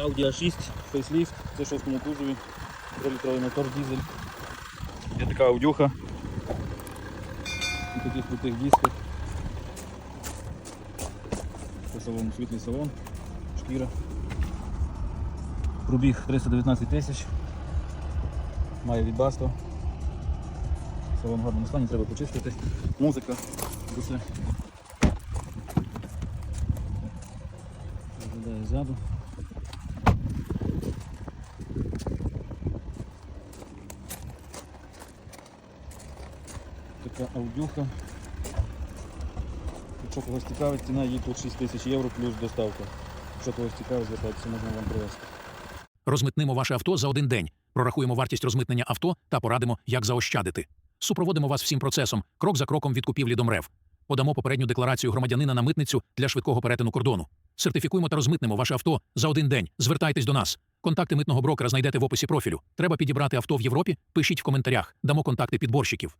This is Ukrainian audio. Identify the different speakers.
Speaker 1: Audi A6, фейсліфт, це шостому кузові, 3-літровий мотор, дизель. Є така аудюха. На таких крутих дисках. По салону світлий салон, шкіра. Пробіг 319 тисяч. Має відбасто. Салон в гарному стані, треба почистити. Музика. Усе. Виглядає ззаду. Така аудюха. Якщо когось цікавить, ціна її тут 6 тисяч євро плюс доставка. Якщо когось цікавить, звертайтеся, можна вам привезти.
Speaker 2: Розмитнимо ваше авто за один день. Прорахуємо вартість розмитнення авто та порадимо, як заощадити. Супроводимо вас всім процесом, крок за кроком від купівлі до МРЕВ. Подамо попередню декларацію громадянина на митницю для швидкого перетину кордону. Сертифікуємо та розмитнемо ваше авто за один день. Звертайтесь до нас. Контакти митного брокера знайдете в описі профілю. Треба підібрати авто в Європі? Пишіть в коментарях. Дамо контакти підборщиків.